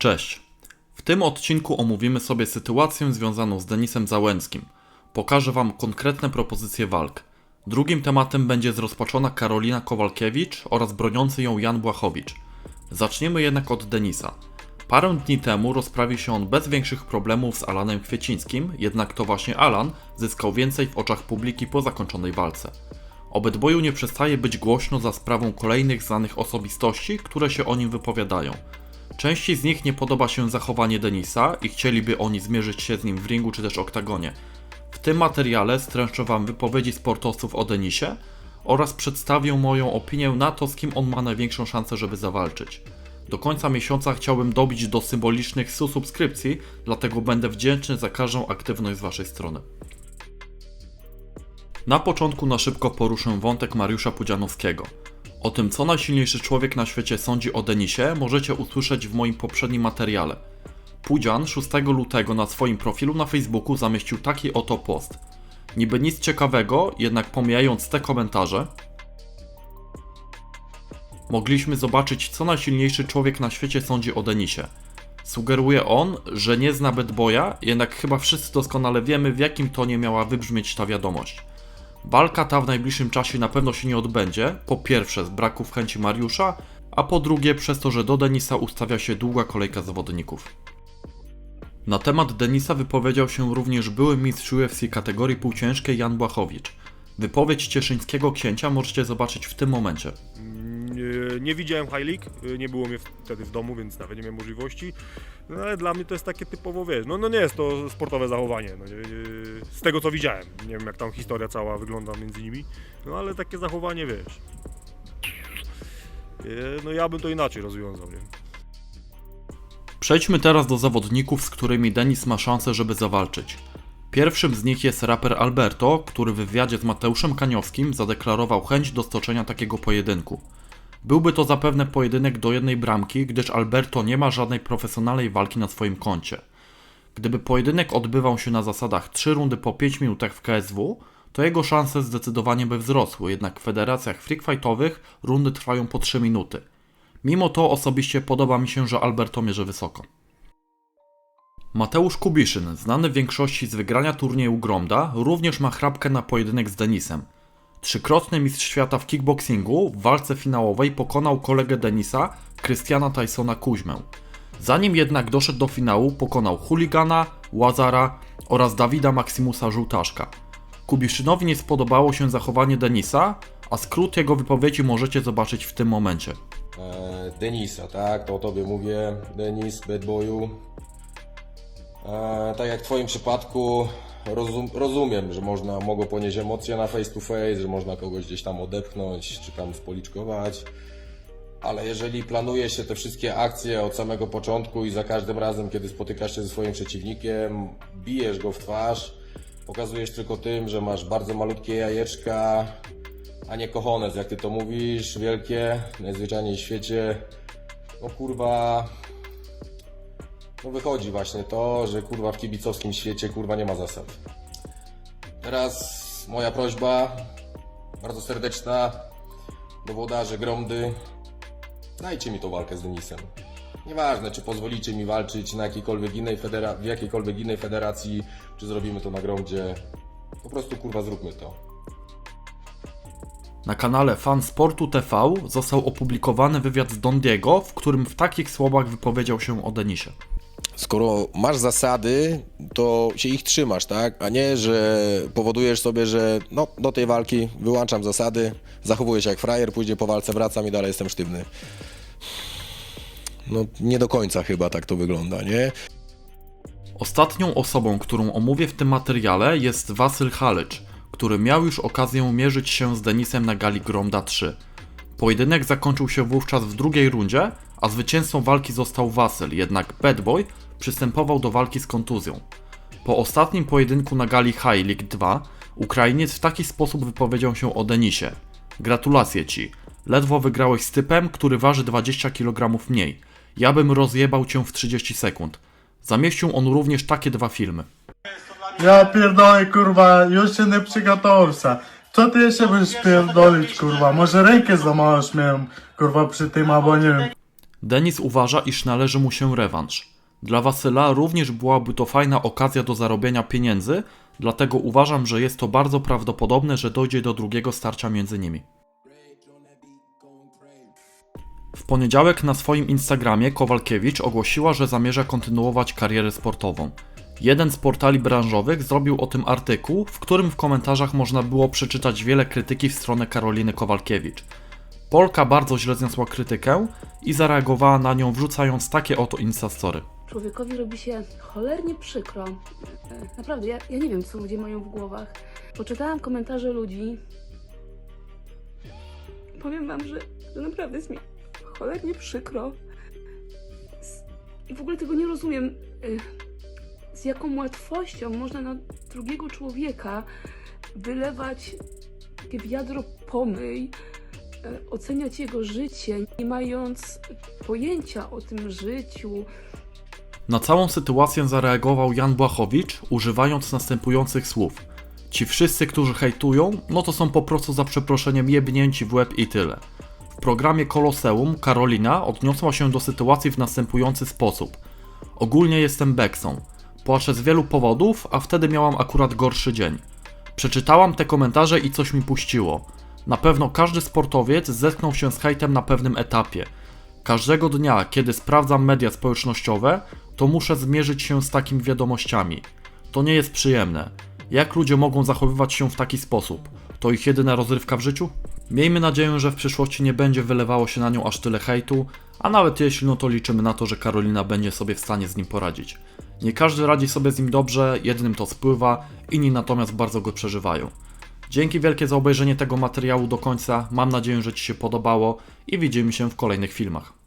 Cześć. W tym odcinku omówimy sobie sytuację związaną z Denisem Załęckim. Pokażę Wam konkretne propozycje walk. Drugim tematem będzie zrozpaczona Karolina Kowalkiewicz oraz broniący ją Jan Błachowicz. Zaczniemy jednak od Denisa. Parę dni temu rozprawił się on bez większych problemów z Alanem Kwiecińskim, jednak to właśnie Alan zyskał więcej w oczach publiki po zakończonej walce. O Bedboju nie przestaje być głośno za sprawą kolejnych znanych osobistości, które się o nim wypowiadają. Części z nich nie podoba się zachowanie Denisa i chcieliby oni zmierzyć się z nim w ringu czy też oktagonie. W tym materiale streszczę Wam wypowiedzi sportowców o Denisie oraz przedstawię moją opinię na to, z kim on ma największą szansę, żeby zawalczyć. Do końca miesiąca chciałbym dobić do symbolicznych 100 subskrypcji, dlatego będę wdzięczny za każdą aktywność z Waszej strony. Na początku na szybko poruszę wątek Mariusza Pudzianowskiego. O tym, co najsilniejszy człowiek na świecie sądzi o Denisie, możecie usłyszeć w moim poprzednim materiale. Pudzian 6 lutego na swoim profilu na Facebooku zamieścił taki oto post. Niby nic ciekawego, jednak pomijając te komentarze, mogliśmy zobaczyć, co najsilniejszy człowiek na świecie sądzi o Denisie. Sugeruje on, że nie zna Bad Boya, jednak chyba wszyscy doskonale wiemy, w jakim tonie miała wybrzmieć ta wiadomość. Walka ta w najbliższym czasie na pewno się nie odbędzie, po pierwsze z braków chęci Mariusza, a po drugie przez to, że do Denisa ustawia się długa kolejka zawodników. Na temat Denisa wypowiedział się również były mistrz UFC kategorii półciężkiej Jan Błachowicz. Wypowiedź cieszyńskiego księcia możecie zobaczyć w tym momencie. Nie, nie widziałem High League, y, nie było mnie wtedy w domu, więc nawet nie miałem możliwości. No ale dla mnie to jest takie typowo, wiesz, no, no nie jest to sportowe zachowanie, no, nie, z tego co widziałem. Nie wiem jak tam historia cała wygląda między nimi, no ale takie zachowanie, wiesz. y, No ja bym to inaczej rozwiązał, nie? Przejdźmy teraz do zawodników, z którymi Denis ma szansę, żeby zawalczyć. Pierwszym z nich jest raper Alberto, który w wywiadzie z Mateuszem Kaniowskim zadeklarował chęć do stoczenia takiego pojedynku. Byłby to zapewne pojedynek do jednej bramki, gdyż Alberto nie ma żadnej profesjonalnej walki na swoim koncie. Gdyby pojedynek odbywał się na zasadach 3 rundy po 5 minutach w KSW, to jego szanse zdecydowanie by wzrosły, jednak w federacjach freakfightowych rundy trwają po 3 minuty. Mimo to osobiście podoba mi się, że Alberto mierzy wysoko. Mateusz Kubiszyn, znany w większości z wygrania turnieju Gromda, również ma chrapkę na pojedynek z Denisem. Trzykrotny mistrz świata w kickboxingu w walce finałowej pokonał kolegę Denisa, Krystiana Tysona Kuźmę. Zanim jednak doszedł do finału, pokonał Huligana, Łazara oraz Dawida Maximusa Żółtaszka. Kubiszynowi nie spodobało się zachowanie Denisa, a skrót jego wypowiedzi możecie zobaczyć w tym momencie. e, Denisa, tak? To o tobie mówię, Denis, bad boyu. E, tak jak w twoim przypadku rozum, rozumiem, że można, mogą ponieść emocje na face to face, że można kogoś gdzieś tam odepchnąć, czy tam spoliczkować. Ale jeżeli planuje się te wszystkie akcje od samego początku i za każdym razem, kiedy spotykasz się ze swoim przeciwnikiem, bijesz go w twarz, pokazujesz tylko tym, że masz bardzo malutkie jajeczka, a nie kochones, jak ty to mówisz, wielkie, najzwyczajniej w świecie. No kurwa, no wychodzi właśnie to, że kurwa w kibicowskim świecie kurwa nie ma zasad. Teraz moja prośba, bardzo serdeczna, do włodarzy Gromdy, dajcie mi tą walkę z Denisem. Nieważne, czy pozwolicie mi walczyć na jakiejkolwiek innej w jakiejkolwiek innej federacji, czy zrobimy to na Gromdzie. Po prostu kurwa zróbmy to. Na kanale Fan Sportu TV został opublikowany wywiad z Don Diego, w którym w takich słowach wypowiedział się o Denisie. Skoro masz zasady, to się ich trzymasz, tak? A nie, że powodujesz sobie, że no, do tej walki wyłączam zasady, zachowuję się jak frajer, później po walce wracam i dalej jestem sztywny. No, nie do końca chyba tak to wygląda, nie? Ostatnią osobą, którą omówię w tym materiale jest Wasyl Halycz, który miał już okazję mierzyć się z Denisem na gali Gromda 3. Pojedynek zakończył się wówczas w drugiej rundzie, a zwycięzcą walki został Wasyl, jednak Bad Boy przystępował do walki z kontuzją. Po ostatnim pojedynku na gali High League 2 Ukrainiec w taki sposób wypowiedział się o Denisie. Gratulacje ci. Ledwo wygrałeś z typem, który waży 20 kg mniej. Ja bym rozjebał cię w 30 sekund. Zamieścił on również takie dwa filmy. Ja pierdolę kurwa, już się nie przygotowałся. Co ty jeszcze będziesz pierdolić kurwa? Może rękę złamałeś miałem kurwa przy tym albo nie wiem. Denis uważa, iż należy mu się rewanż. Dla Wasyla również byłaby to fajna okazja do zarobienia pieniędzy, dlatego uważam, że jest to bardzo prawdopodobne, że dojdzie do drugiego starcia między nimi. W poniedziałek na swoim Instagramie Kowalkiewicz ogłosiła, że zamierza kontynuować karierę sportową. Jeden z portali branżowych zrobił o tym artykuł, w którym w komentarzach można było przeczytać wiele krytyki w stronę Karoliny Kowalkiewicz. Polka bardzo źle zniosła krytykę i zareagowała na nią wrzucając takie oto instastory. Człowiekowi robi się cholernie przykro. Naprawdę, ja, ja nie wiem, co ludzie mają w głowach. Poczytałam komentarze ludzi. Powiem wam, że, że naprawdę jest mi cholernie przykro. I w ogóle tego nie rozumiem. e, Z jaką łatwością można na drugiego człowieka wylewać takie wiadro pomyj, e, oceniać jego życie, nie mając pojęcia o tym życiu, Na całą sytuację zareagował Jan Błachowicz, używając następujących słów. Ci wszyscy, którzy hejtują, no to są po prostu za przeproszeniem jebnięci w łeb i tyle. W programie Koloseum Karolina odniosła się do sytuacji w następujący sposób. Ogólnie jestem beksą. Płaczę z wielu powodów, a wtedy miałam akurat gorszy dzień. Przeczytałam te komentarze i coś mi puściło. Na pewno każdy sportowiec zetknął się z hejtem na pewnym etapie. Każdego dnia, kiedy sprawdzam media społecznościowe, to muszę zmierzyć się z takimi wiadomościami. To nie jest przyjemne. Jak ludzie mogą zachowywać się w taki sposób? To ich jedyna rozrywka w życiu? Miejmy nadzieję, że w przyszłości nie będzie wylewało się na nią aż tyle hejtu, a nawet jeśli, no to liczymy na to, że Karolina będzie sobie w stanie z nim poradzić. Nie każdy radzi sobie z nim dobrze, jednym to spływa, inni natomiast bardzo go przeżywają. Dzięki wielkie za obejrzenie tego materiału do końca, mam nadzieję, że Ci się podobało i widzimy się w kolejnych filmach.